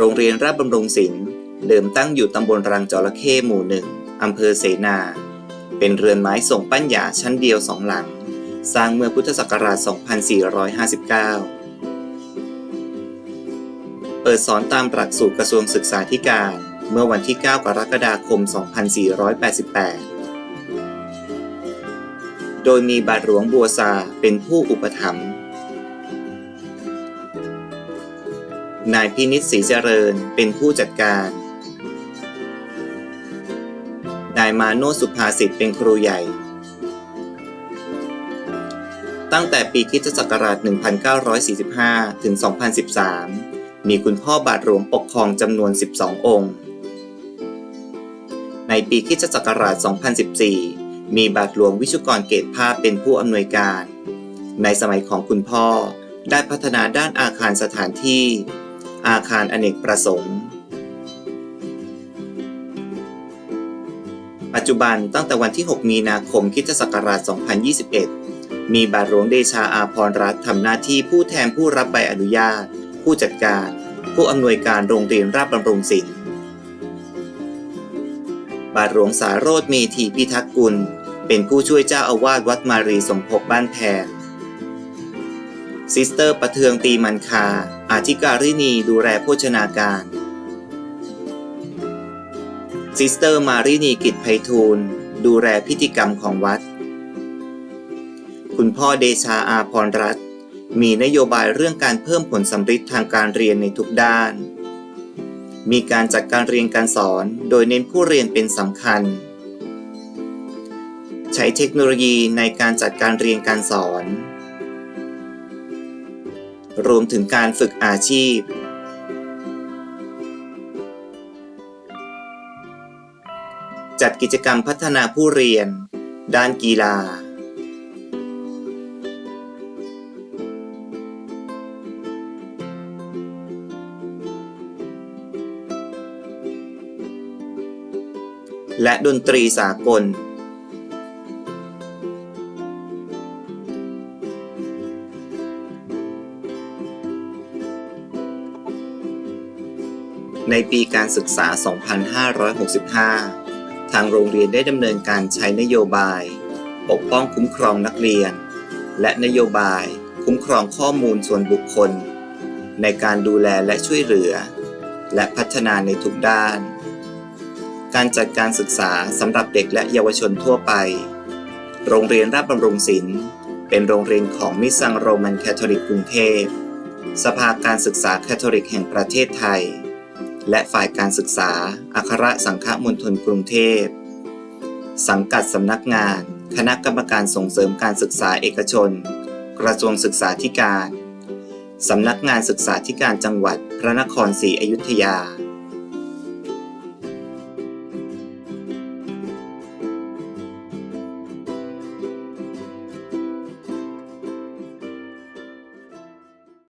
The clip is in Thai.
โรงเรียนราชบำรุงศิลป์เดิมตั้งอยู่ตำบลรังจระเข้หมู่หนึ่งอำเภอเสนา เป็นเรือนไม้ทรงปั้นหยาชั้นเดียวสองหลัง สร้างเมื่อพุทธศักราช 2459 เปิดสอนตามหลักสูตรกระทรวงศึกษาธิการ เมื่อวันที่ 9 กรกฎาคม 2488 โดยมีบาทหลวงบัวซาเป็นผู้อุปถัมภ์ นายพินิษศรีเจริญเป็นผู้จัดการ นายมาโนสุภาสิทธิ์เป็นครูใหญ่ ตั้งแต่ปีคิศักราช 1945 ถึง 2013 มีคุณพ่อบาทหลวงปกครองจำนวน 12 องค์ ในปีคิศักราช 2014 มีบาทหลวงวิชุกรเกตภาพเป็นผู้อำนวยการ ในสมัยของคุณพ่อได้พัฒนาด้านอาคารสถานที่ อาคารอเนกประสงค์ ปัจจุบันตั้งแต่วันที่ 6 มีนาคมคิศักราช 2021 มีบาทหลวงเดชาอาพรรัตน์ทำหน้าที่ผู้แทนผู้รับใบอนุญาต ผู้จัดการ ผู้อำนวยการโรงเรียนราชบำรุงศิลป์บาทหลวงสาโรธเมธีพิทักษ์กุล เป็นผู้ช่วยเจ้าอาวาสวัดมารีสมภพบ้านแพง ซิสเตอร์ประเทืองตีมันคา อาธิการินีดูแลโภชนาการ ซิสเตอร์มารินีกิจไพฑูรย์ดูแลพิธีกรรมของวัด คุณพ่อเดชาอาพรรัตน์มีนโยบายเรื่องการเพิ่มผลสำฤทธิ์ทางการเรียนในทุกด้าน มีการจัดการเรียนการสอนโดยเน้นผู้เรียนเป็นสำคัญ ใช้เทคโนโลยีในการจัดการเรียนการสอน รวมถึงการฝึกอาชีพ จัดกิจกรรมพัฒนาผู้เรียน ด้านกีฬา และดนตรีสากล ในปีการศึกษา 2565 ทางโรงเรียนได้ดำเนินการใช้นโยบาย ปกป้องคุ้มครองนักเรียน และนโยบายคุ้มครองข้อมูลส่วนบุคคล ในการดูแลและช่วยเหลือ และพัฒนาในทุกด้าน การจัดการศึกษาสำหรับเด็กและเยาวชนทั่วไป โรงเรียนราชบำรุงศิลป์ เป็นโรงเรียนของมิสซังโรมันแคทอลิกกรุงเทพ สภาการศึกษาแคทอลิกแห่งประเทศไทย และฝ่ายการศึกษา อัครสังฆมณฑลกรุงเทพ สังกัดสำนักงาน คณะกรรมการส่งเสริมการศึกษาเอกชน กระทรวงศึกษาธิการ สำนักงานศึกษาธิการจังหวัดพระนครศรีอยุธยา